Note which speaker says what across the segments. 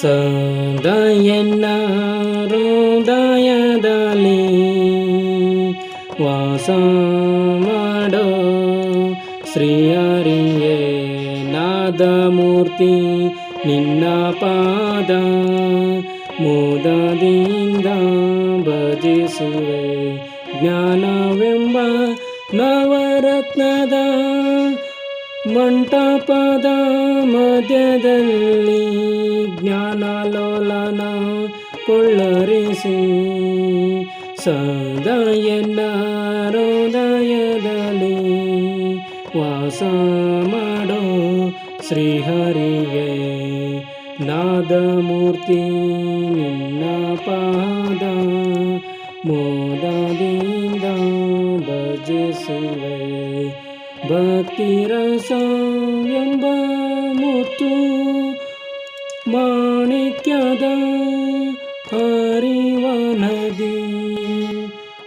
Speaker 1: ಸದಯನ್ನ ಹೃದಯದಲ್ಲಿ ವಾಸ ಮಾಡೋ ಶ್ರೀಯರಿಯೇ ನಾದ ಮೂರ್ತಿ ನಿನ್ನ ಪಾದ ಮೋದದಿಂದ ಭಜಿಸುವೆ. ಜ್ಞಾನವೆಂಬ ನವರತ್ನದ ಮಂಟಪದ ಮಧ್ಯದಲ್ಲಿ ಕೊಳ್ಳರಿಸಿ ಸದಾ ಎಲ್ಲಾರೋದಯದಲ್ಲಿ ವಾಸ ಮಾಡೋ ಶ್ರೀಹರಿಯೇ, ನಾದಮೂರ್ತಿ, ನಿನ್ನ ಪಾದ ಮೋದದಿಂದ ಭಜಿಸುವೆ. ಭಕ್ತಿರಸ ಎಂಬ ಮುತ್ತು ಮಾಣಿಕ್ಯದ ಹರಿವ ನದಿ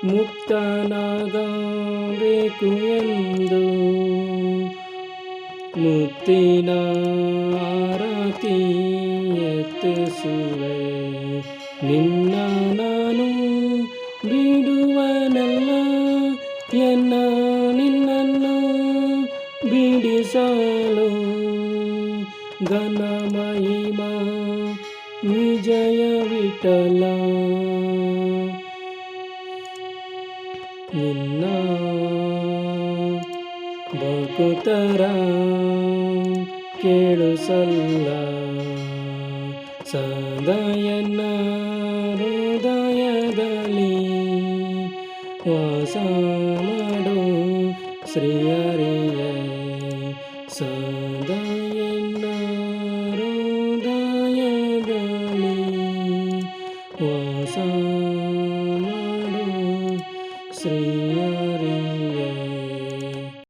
Speaker 1: ಮುಕ್ತನಾಗಬೇಕು ಎಂದು. ಮುಕ್ತಿನ ಆರತಿ ಎತ್ತಿಸುವೆ. ನಿನ್ನ ನಾನು ಬಿಡುವನಲ್ಲ, ಎನ್ನ ನಿನ್ನನ್ನು ಬಿಡಿಸಲು ಘನ ಮಹಿಮಾ ವಿಜಯ ವಿಠಲ. ನಿನ್ನ ಭಕುತರ ಕೇಳಿಸಲ್ಲ ಸದಯನ ಹೃದಯದಲ್ಲಿ ವಾಸ ಮಾಡು ಶ್ರೀಯರಿಯ ಸದಯನ್ನ ವಾಸ ಮಾಡೋ ಶ್ರೀಯ